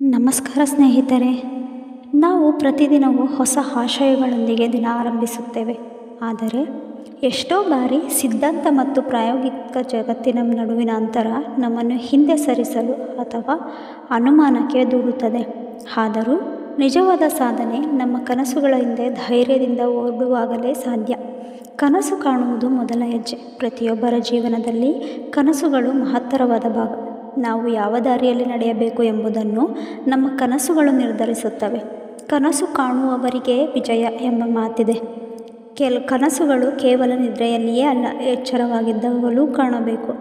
ನಮಸ್ಕಾರ ಸ್ನೇಹಿತರೆ. ನಾವು ಪ್ರತಿದಿನವೂ ಹೊಸ ಆಶಯಗಳೊಂದಿಗೆ ದಿನ ಆರಂಭಿಸುತ್ತೇವೆ. ಆದರೆ, ಎಷ್ಟೋ ಬಾರಿ ಸಿದ್ಧಾಂತ ಮತ್ತು ಪ್ರಾಯೋಗಿಕ ಜಗತ್ತಿನ ನಡುವಿನ ಅಂತರ ನಮ್ಮನ್ನು ಹಿಂದೆ ಸರಿಸಲು ಅಥವಾ ಅನುಮಾನಕ್ಕೆ ದೂಡುತ್ತದೆ. ಆದರೂ, ನಿಜವಾದ ಸಾಧನೆ ನಮ್ಮ ಕನಸುಗಳ ಹಿಂದೆ ಧೈರ್ಯದಿಂದ ಓಡುವಾಗಲೇ ಸಾಧ್ಯ. ಕನಸು ಕಾಣುವುದು ಮೊದಲ ಹೆಜ್ಜೆ. ಪ್ರತಿಯೊಬ್ಬರ ಜೀವನದಲ್ಲಿ ಕನಸುಗಳು ಮಹತ್ತರವಾದ ಭಾಗ. ನಾವು ಯಾವ ದಾರಿಯಲ್ಲಿ ನಡೆಯಬೇಕು ಎಂಬುದನ್ನು ನಮ್ಮ ಕನಸುಗಳು ನಿರ್ಧರಿಸುತ್ತವೆ. ಕನಸು ಕಾಣುವವರಿಗೆ ವಿಜಯ ಎಂಬ ಮಾತಿದೆ. ಕೆಲ ಕನಸುಗಳು ಕೇವಲ ನಿದ್ರೆಯಲ್ಲಿಯೇ ಅಲ್ಲ ಎಚ್ಚರವಾಗಿದ್ದಾಗಲೂ ಕಾಣಬೇಕು.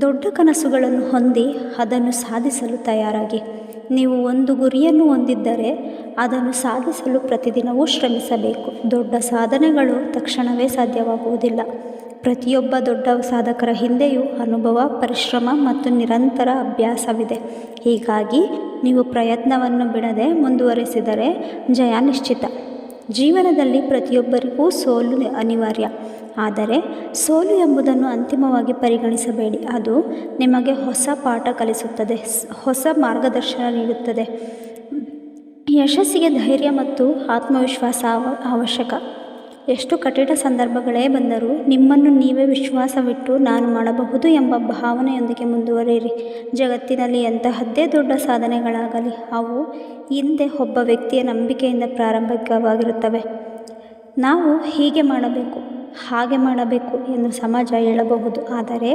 ದೊಡ್ಡ ಕನಸುಗಳನ್ನು ಹೊಂದಿ ಅದನ್ನು ಸಾಧಿಸಲು ತಯಾರಾಗಿ. ನೀವು ಒಂದು ಗುರಿಯನ್ನು ಹೊಂದಿದ್ದರೆ ಅದನ್ನು ಸಾಧಿಸಲು ಪ್ರತಿದಿನವೂ ಶ್ರಮಿಸಬೇಕು. ದೊಡ್ಡ ಸಾಧನೆಗಳು ತಕ್ಷಣವೇ ಸಾಧ್ಯವಾಗುವುದಿಲ್ಲ. ಪ್ರತಿಯೊಬ್ಬ ದೊಡ್ಡ ಸಾಧಕರ ಹಿಂದೆಯೂ ಅನುಭವ, ಪರಿಶ್ರಮ ಮತ್ತು ನಿರಂತರ ಅಭ್ಯಾಸವಿದೆ. ಹೀಗಾಗಿ ನೀವು ಪ್ರಯತ್ನವನ್ನು ಬಿಡದೆ ಮುಂದುವರೆಸಿದರೆ ಜಯ ನಿಶ್ಚಿತ. ಜೀವನದಲ್ಲಿ ಪ್ರತಿಯೊಬ್ಬರಿಗೂ ಸೋಲು ಅನಿವಾರ್ಯ. ಆದರೆ ಸೋಲು ಎಂಬುದನ್ನು ಅಂತಿಮವಾಗಿ ಪರಿಗಣಿಸಬೇಡಿ. ಅದು ನಿಮಗೆ ಹೊಸ ಪಾಠ ಕಲಿಸುತ್ತದೆ, ಹೊಸ ಮಾರ್ಗದರ್ಶನ ನೀಡುತ್ತದೆ. ಯಶಸ್ಸಿಗೆ ಧೈರ್ಯ ಮತ್ತು ಆತ್ಮವಿಶ್ವಾಸ ಅವ, ಅವಶ್ಯಕ. ಎಷ್ಟು ಕಠಿಣ ಸಂದರ್ಭಗಳೇ ಬಂದರೂ ನಿಮ್ಮನ್ನು ನೀವೇ ವಿಶ್ವಾಸವಿಟ್ಟು ನಾನು ಮಾಡಬಹುದು ಎಂಬ ಭಾವನೆಯೊಂದಿಗೆ ಮುಂದುವರಿಯಿರಿ. ಜಗತ್ತಿನಲ್ಲಿ ಎಂತಹದ್ದೇ ದೊಡ್ಡ ಸಾಧನೆಗಳಾಗಲಿ, ಅವು ಹಿಂದೆ ಒಬ್ಬ ವ್ಯಕ್ತಿಯ ನಂಬಿಕೆಯಿಂದ ಪ್ರಾರಂಭಿಕವಾಗಿರುತ್ತವೆ. ನಾವು ಹೀಗೆ ಮಾಡಬೇಕು, ಹಾಗೆ ಮಾಡಬೇಕು ಎಂದು ಸಮಾಜ ಹೇಳಬಹುದು. ಆದರೆ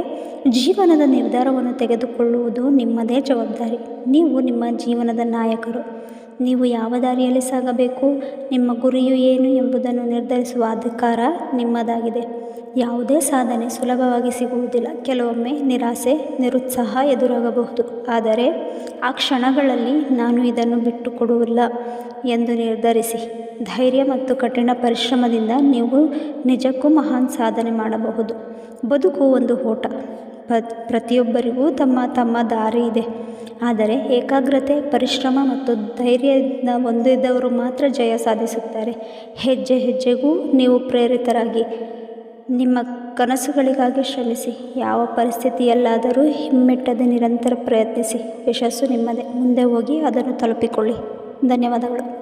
ಜೀವನದ ನಿರ್ಧಾರವನ್ನು ತೆಗೆದುಕೊಳ್ಳುವುದು ನಿಮ್ಮದೇ ಜವಾಬ್ದಾರಿ. ನೀವು ನಿಮ್ಮ ಜೀವನದ ನಾಯಕರು. ನೀವು ಯಾವ ದಾರಿಯಲ್ಲಿ ಸಾಗಬೇಕು? ನಿಮ್ಮ ಗುರಿಯು ಏನು ಎಂಬುದನ್ನು ನಿರ್ಧರಿಸುವ ಅಧಿಕಾರ ನಿಮ್ಮದಾಗಿದೆ. ಯಾವುದೇ ಸಾಧನೆ ಸುಲಭವಾಗಿ ಸಿಗುವುದಿಲ್ಲ. ಕೆಲವೊಮ್ಮೆ ನಿರಾಸೆ, ನಿರುತ್ಸಾಹ ಎದುರಾಗಬಹುದು. ಆದರೆ ಆ ಕ್ಷಣಗಳಲ್ಲಿ ನಾನು ಇದನ್ನು ಬಿಟ್ಟುಕೊಡುವುದಿಲ್ಲ ಎಂದು ನಿರ್ಧರಿಸಿ. ಧೈರ್ಯ ಮತ್ತು ಕಠಿಣ ಪರಿಶ್ರಮದಿಂದ ನೀವು ನಿಜಕ್ಕೂ ಮಹಾನ್ ಸಾಧನೆ ಮಾಡಬಹುದು. ಬದುಕು ಒಂದು ಓಟ. ಪ್ರತಿಯೊಬ್ಬರಿಗೂ ತಮ್ಮ ತಮ್ಮ ದಾರಿ ಇದೆ. ಆದರೆ ಏಕಾಗ್ರತೆ, ಪರಿಶ್ರಮ ಮತ್ತು ಧೈರ್ಯದಿಂದ ಹೊಂದಿದವರು ಮಾತ್ರ ಜಯ ಸಾಧಿಸುತ್ತಾರೆ. ಹೆಜ್ಜೆ ಹೆಜ್ಜೆಗೂ ನೀವು ಪ್ರೇರಿತರಾಗಿ, ನಿಮ್ಮ ಕನಸುಗಳಿಗಾಗಿ ಶ್ರಮಿಸಿ, ಯಾವ ಪರಿಸ್ಥಿತಿಯಲ್ಲಾದರೂ ಹಿಮ್ಮೆಟ್ಟದೆ ನಿರಂತರ ಪ್ರಯತ್ನಿಸಿ. ಯಶಸ್ಸು ನಿಮ್ಮದೇ. ಮುಂದೆ ಹೋಗಿ ಅದನ್ನು ತಲುಪಿಕೊಳ್ಳಿ. ಧನ್ಯವಾದಗಳು.